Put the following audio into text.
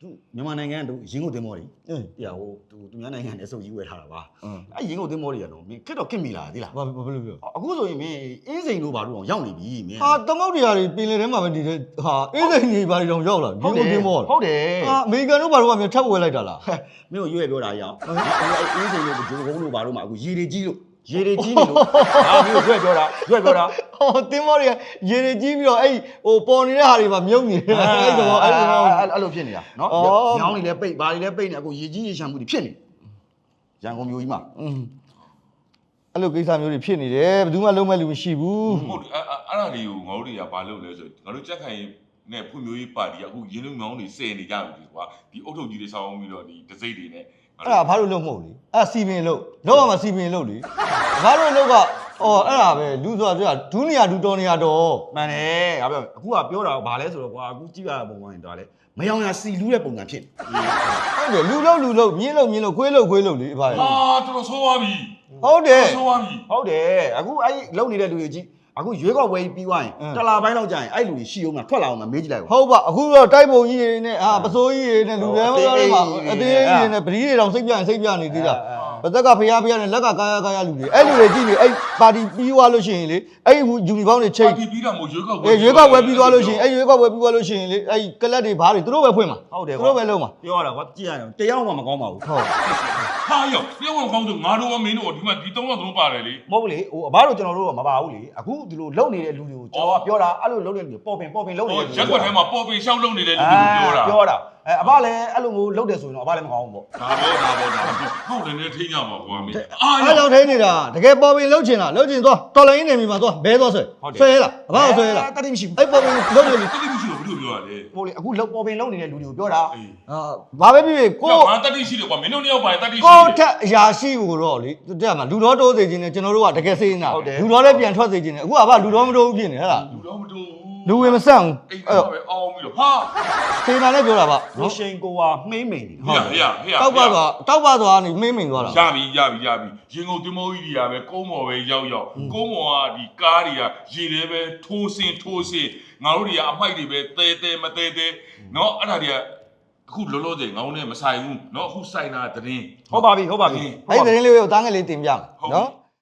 သူမြန်မာနိုင်ငံကသူရင်းကုန်သင်္ဘောတွေအင်းတရားဟိုသူသူများနိုင်ငံနဲ့အစုပ်ကြီးဝယ်ထားတာပါအင်းအဲ့ရင်းကုန်သင်္ဘောတွေကတော့မင်းခက်တော့ခက်မိလာသေးလားဘာဘာလို့ပြောအခုဆိုရင်မင်းအင်းစိန်တို့ဘာလို့အောင်ရောက်နေပြီမင်းဟာသမုတ်တရားတွေပင်လယ်ထဲမှာပဲနေတဲ့ဟာအေးစိန်ကြီးဘာတွေတောင်ရောက်လာဒီကုန်တင်းမောဟုတ်တယ်ဟာအမေရိကန်တို့ဘာလို့ကမြန်ထပ်ဝယ်လိုက်တာလားမင်းကိုရွေ့ပြောတာရအောင်အဲ့အင်းစိန်တို့ဂျိုးကုန်းတို့ဘာလို့မှအခုရေတွေကြီးလို့ ရေတွေကြီးနေလို့ဟာမင်းကိုရွေ့ပြောတာရွေ့ပြောတာဟောတင်းမောတွေကရေတွေကြီးပြီးတော့အဲ့ဟိုပေါ်နေတဲ့ဟာတွေမှာမြုပ်နေတယ်အဲ့ဒါအဲ့ဒါအဲ့လိုဖြစ်နေတာနော်အော်ညောင်းနေလဲပိတ်ဘာတွေလဲပိတ်နေအခုရေကြီးရေရှမ်းမှုတွေဖြစ်နေရန်ကုန်မြို့ကြီးမှာอืมအဲ့လိုကိစ္စမျိုးတွေဖြစ်နေတယ်ဘယ်သူမှလုံးမဲ့လူမရှိဘူးဟုတ်တယ်အဲ့အဲ့အဲ့ဒါတွေကိုငါတို့တွေကဘာလုပ်လဲဆိုတော့ငါတို့ကြက်ခိုင်နဲ့ဖွံ့ဖြိုးရေးပါတီကအခုရင်းနှီးမြောင်းတွေစယ်နေကြပြီကွာဒီအုတ်ထုတ်ကြီးတွေဆောင်းပြီးတော့ဒီဒစိတ်တွေနဲ့ငါအဲ့ဒါဘာလို့လုံးမဟုတ်လေအဲ့ဒါစီပင်လို့လောက်ရမှာစီပင်လို့လေ ဘာလို့လောက်ကအော်အဲ့ဒါပဲလူဆိုတာပြောဒူးနေရဒူးတော်နေရတော့မှန်တယ်ငါပြောအခုကပြောတာဘာလဲဆိုတော့ကွာအခုကြည့်ရတဲ့ပုံမှန်တော့လေမယောင်ရစီလူးတဲ့ပုံစံဖြစ်နေဟုတ်တယ်လူလုံးလူလုံးမြင်းလုံးမြင်းလုံးခွေးလုံးခွေးလုံးလေဘာလဲဟာတော်တော်ဆိုးသွားပြီဟုတ်တယ်ဆိုးသွားပြီဟုတ်တယ်အခုအဲ့လုံနေတဲ့လူတွေကြီးအခုရွေးကောက်ပွဲပြီးသွားရင်အင်းတလာပိုင်းလောက်ကြာရင်အဲ့လူတွေရှိအောင်လားထွက်လာအောင်လားမေးကြည့်လိုက်ပါဟုတ်ပါအခုတော့တိုက်ပုံကြီးတွေနဲ့ဟာပစိုးကြီးတွေနဲ့လူတွေဟုတ်မတော်တွေမှာအအသေးသေးကြီးကြီးတွေနဲ့ပရိတွေတောင်စိတ်ပြရင်စိတ်ပြနေသေးတာ အဲအဲဘသက်ကဖျားဖျားနဲ့လက်ကကာယကာယလူတွေအဲ့လူတွေကြည့်နေအဲ့ပါတီပြီးသွားလို့ရှိရင်လေအဲ့ယူနီဖောင်းတွေချိပါတ်တီပြီးတော့မို့ရွေးကောက်အေးရွေးကောက်ပွဲပြီးသွားလို့ရှိရင်အဲ့ရွေးကောက်ပွဲပြီးသွားလို့ရှိရင်လေအဲ့ကလပ်တွေဘားတွေသူတို့ပဲဖွင့်မှာဟုတ်တယ်သူတို့ပဲလုံးမှာပြောရတာကွာကြည့်ရအောင်တရားမှမကောင်းပါဘူးဟုတ်ဟာရောပြောင်းကောင်းဆိုငါတို့ကမင်းတို့ဒီမှာဒီတုံးတော့သုံးပါတယ်လေမဟုတ်ဘူးလေဟိုအဘတို့ကျွန်တော်တို့ကမပါဘူးလေအခုဒီလိုလုံနေတဲ့လူတွေကိုကျွန်တော်ကပြောတာအဲ့လိုလုံနေတဲ့လူတွေပေါ်ပင်ပေါ်ပင်လုံနေဟိုတဲ့လူရက်ွက်ထဲမှာပေါ်ပင်ရှောက်လုံနေတဲ့လူတွေကိုပြောတာပြောတာ အဲအဘလည်းအဲ့လိုမျိုးလုံတယ်ဆိုရင်တော့အဘလည်းမကောင်းဘူးပေါ့ဒါဘောဒါဘောဒါဘောဟုတ်တယ်နဲ့ထိန်းကြပါကွာမင်းအာအဲ့ရောကြောင့်ထိန်းနေတာတကယ်ပေါ်ပင်လှုပ်ချင်တာလှုပ်ချင်သွားတော်လိုင်းနေပြီမှာသွားဘဲသွားဆွဲဆွဲလားအဘကဆွဲလားတတိမရှိဘူးအဲ့ပေါ်ပင်လှုပ်နေပြီတိတိမရှိတော့ဘယ်လိုပြောရလဲဟိုလေအခုလုံပေါ်ပင်လုံနေတဲ့လူတွေကိုပြောတာအေးအာဘာပဲဖြစ်ဖြစ်ကိုကိုငါတတိရှိတယ်ကွာမင်းတို့နှစ်ယောက်ပါရင်တတိရှိကိုတယ်ထက်အရာရှိကိုတော့လေတဲ့မှာလူတော်တိုးစေခြင်းနဲ့ကျွန်တော်တို့ကတကယ်စေးနေတာဟုတ်တယ်လူတော်လည်းပြန်ထွက်စေခြင်းနဲ့အခုကဘာလူတော်မတိုးဘူးဖြစ်နေဟဲ့လားလူတော့မတူ လူဝင်မဆန့်ဘူး အဲ့ အဲ့ တော့ပဲအောင်းပြီးတော့ဟာ စေနာလည်းပြောတာပါ လူရှင်ကိုကမှိမ့်မိန်နေ ဟေ့ဟေ့ဟေ့ တောက်ပါသွားတောက်ပါသွားနေမင်းမိန်သွားတာ ရပြီရပြီရပြီရင်ကုန်တင်မိုးကြီးတွေကပဲကုန်းမော်ပဲရောက်ရောက်ကုန်းမော်ကဒီကားတွေကရေထဲပဲထိုးစင်ထိုးစင်ငါတို့တွေကအမိုက်တွေပဲတဲတဲမတဲတဲเนาะအဲ့ဒါတွေကအခုလောလောဆယ်ငောင်းနဲ့မဆိုင်ဘူးเนาะအခုဆိုင်တာတရင် ဟုတ်ပါပြီဟုတ်ပါပြီ အဲ့ဒီသတင်းလေးကိုတားငယ်လေးတင်ပြမယ် ဟုတ်ပြီ နော်